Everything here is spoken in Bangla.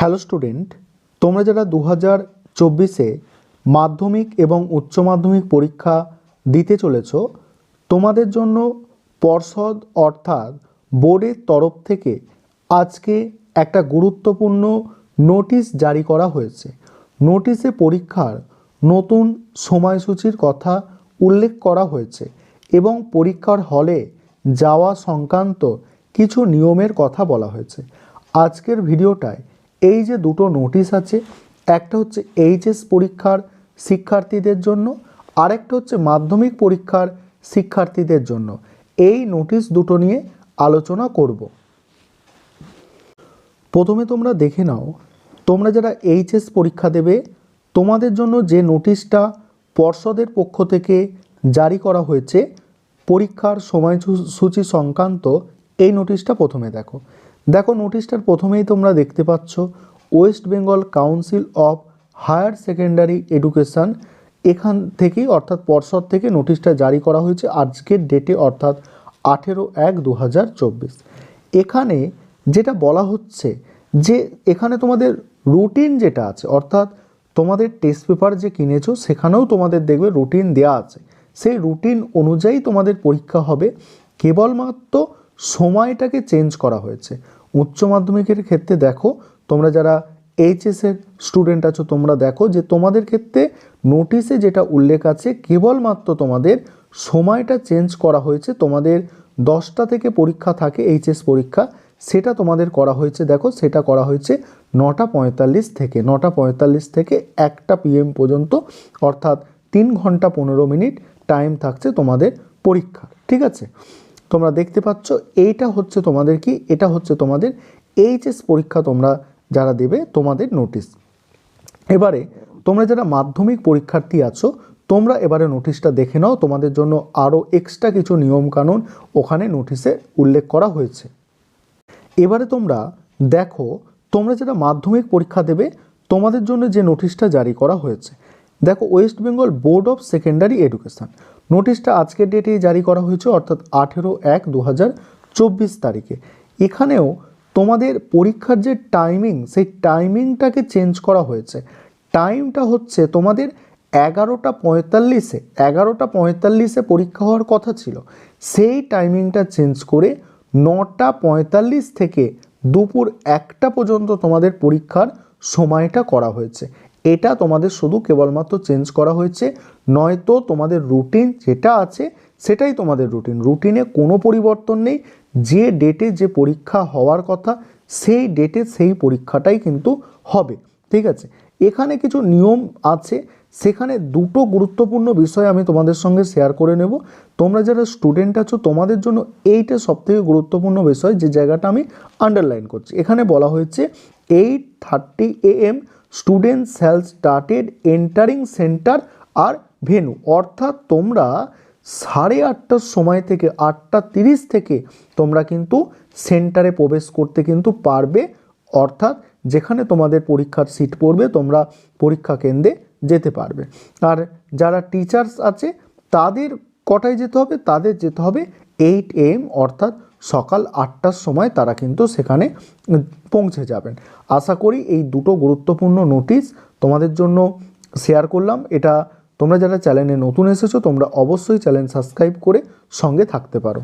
হ্যালো স্টুডেন্ট তোমরা যারা দু হাজার চব্বিশে মাধ্যমিক এবং উচ্চ মাধ্যমিক পরীক্ষা দিতে চলেছ, তোমাদের জন্য পর্ষদ অর্থাৎ বোর্ডের তরফ থেকে আজকে একটা গুরুত্বপূর্ণ নোটিশ জারি করা হয়েছে। নোটিশে পরীক্ষার নতুন সময়সূচির কথা উল্লেখ করা হয়েছে এবং পরীক্ষার হলে যাওয়া সংক্রান্ত কিছু নিয়মের কথা বলা হয়েছে। আজকের ভিডিওটায় এই যে দুটো নোটিশ আছে, একটা হচ্ছে এইচএস পরীক্ষার শিক্ষার্থীদের জন্য, আরেকটা হচ্ছে মাধ্যমিক পরীক্ষার শিক্ষার্থীদের জন্য। এই নোটিশ দুটো নিয়ে আলোচনা করব। প্রথমে তোমরা দেখে নাও, তোমরা যারা এইচএস পরীক্ষা দেবে, তোমাদের জন্য যে নোটিশটা পর্ষদের পক্ষ থেকে জারি করা হয়েছে, পরীক্ষার সময়সূচি সংক্রান্ত এই নোটিশটা প্রথমে দেখো। দেখো নোটিশটার প্রথমেই তোমরা দেখতে পাচ্ছ West Bengal Council of Higher Secondary Education এখান থেকেই, অর্থাৎ পর্ষদ থেকে নোটিশটা জারি করা হয়েছে আজকের ডেটে অর্থাৎ আঠেরো এক দু এখানে যেটা বলা হচ্ছে যে, এখানে তোমাদের রুটিন যেটা আছে, অর্থাৎ তোমাদের টেস্ট পেপার যে কিনেছো, সেখানেও তোমাদের দেখবে রুটিন দেওয়া আছে। সেই রুটিন অনুযায়ী তোমাদের পরীক্ষা হবে। কেবলমাত্র সময়টাকে চেঞ্জ করা হয়েছে। উচ্চ মাধ্যমিকের ক্ষেত্রে দেখো, তোমরা যারা এইচএসের স্টুডেন্ট আছো, তোমরা দেখো যে তোমাদের ক্ষেত্রে নোটিশে যেটা উল্লেখ আছে, কেবলমাত্র তোমাদের সময়টা চেঞ্জ করা হয়েছে, তোমাদের দশটা থেকে পরীক্ষা থাকে এইচএস পরীক্ষা, সেটা তোমাদের করা হয়েছে, দেখো, সেটা করা হয়েছে নটা পঁয়তাল্লিশ থেকে, নটা পঁয়তাল্লিশ থেকে একটা পিএম পর্যন্ত, অর্থাৎ তিন ঘণ্টা পনেরো মিনিট টাইম থাকছে তোমাদের পরীক্ষা ঠিক আছে? তোমরা দেখতে পাচ্ছ, এইটা হচ্ছে তোমাদের কি? এটা হচ্ছে তোমাদের এইচএস পরীক্ষা তোমরা যারা দেবে, তোমাদের নোটিশ এবারে তোমরা যারা মাধ্যমিক পরীক্ষার্থী আছো, তোমরা এবারে নোটিশটা দেখে নাও। তোমাদের জন্য আরও এক্সট্রা কিছু নিয়মকানুন ওখানে নোটিশে উল্লেখ করা হয়েছে। এবারে তোমরা দেখো, তোমরা যারা মাধ্যমিক পরীক্ষা দেবে, তোমাদের জন্য যে নোটিশটা জারি করা হয়েছে দেখো West Bengal Board of Secondary Education নোটিশটা আজকের ডেটেই জারি করা হয়েছে, অর্থাৎ আঠেরো এক দু তারিখে। এখানেও তোমাদের পরীক্ষার যে টাইমিং সেই টাইমিংটাকে চেঞ্জ করা হয়েছে। টাইমটা হচ্ছে তোমাদের এগারোটা পঁয়তাল্লিশে এগারোটা পঁয়তাল্লিশে পরীক্ষা হওয়ার কথা ছিল। সেই টাইমিংটা চেঞ্জ করে নটা পঁয়তাল্লিশ থেকে দুপুর একটা পর্যন্ত তোমাদের পরীক্ষার সময়টা করা হয়েছে। এটা তোমাদের শুধু কেবলমাত্র চেঞ্জ করা হয়েছে, নয়তো তোমাদের রুটিন যেটা আছে সেটাই তোমাদের রুটিন রুটিনে কোনো পরিবর্তন নেই, যে ডেটে যে পরীক্ষা হওয়ার কথা, সেই ডেটে সেই পরীক্ষাটাই কিন্তু হবে, ঠিক আছে? এখানে কিছু নিয়ম আছে, সেখানে দুটো গুরুত্বপূর্ণ বিষয় আমি তোমাদের সঙ্গে শেয়ার করে নেব। তোমরা যারা স্টুডেন্ট আছো, তোমাদের জন্য এইটা সবথেকে গুরুত্বপূর্ণ বিষয়, যে জায়গাটা আমি আন্ডারলাইন করছি। এখানে বলা হয়েছে eight thirty A M student shall started entering centre R venue অর্থাৎ তোমরা সাড়ে আটটার সময় থেকে আটটা তিরিশ থেকে তোমরা কিন্তু সেন্টারে প্রবেশ করতে কিন্তু পারবে। অর্থাৎ যেখানে তোমাদের পরীক্ষার সিট পড়বে, তোমরা পরীক্ষা কেন্দ্রে যেতে পারবে। আর যারা টিচার্স আছে, তাদের কটায় যেতে হবে? তাদের যেতে হবে এইট এম অর্থাৎ সকাল আটটার সময় তারা কিন্তু সেখানে পৌঁছে যাবেন। আশা করি এই দুটো গুরুত্বপূর্ণ নোটিশ তোমাদের জন্য শেয়ার করলাম। এটা তোমরা যারা চ্যানেলে নতুন এসেছ, তোমরা অবশ্যই চ্যানেল সাবস্ক্রাইব করে সঙ্গে থাকতে পারো।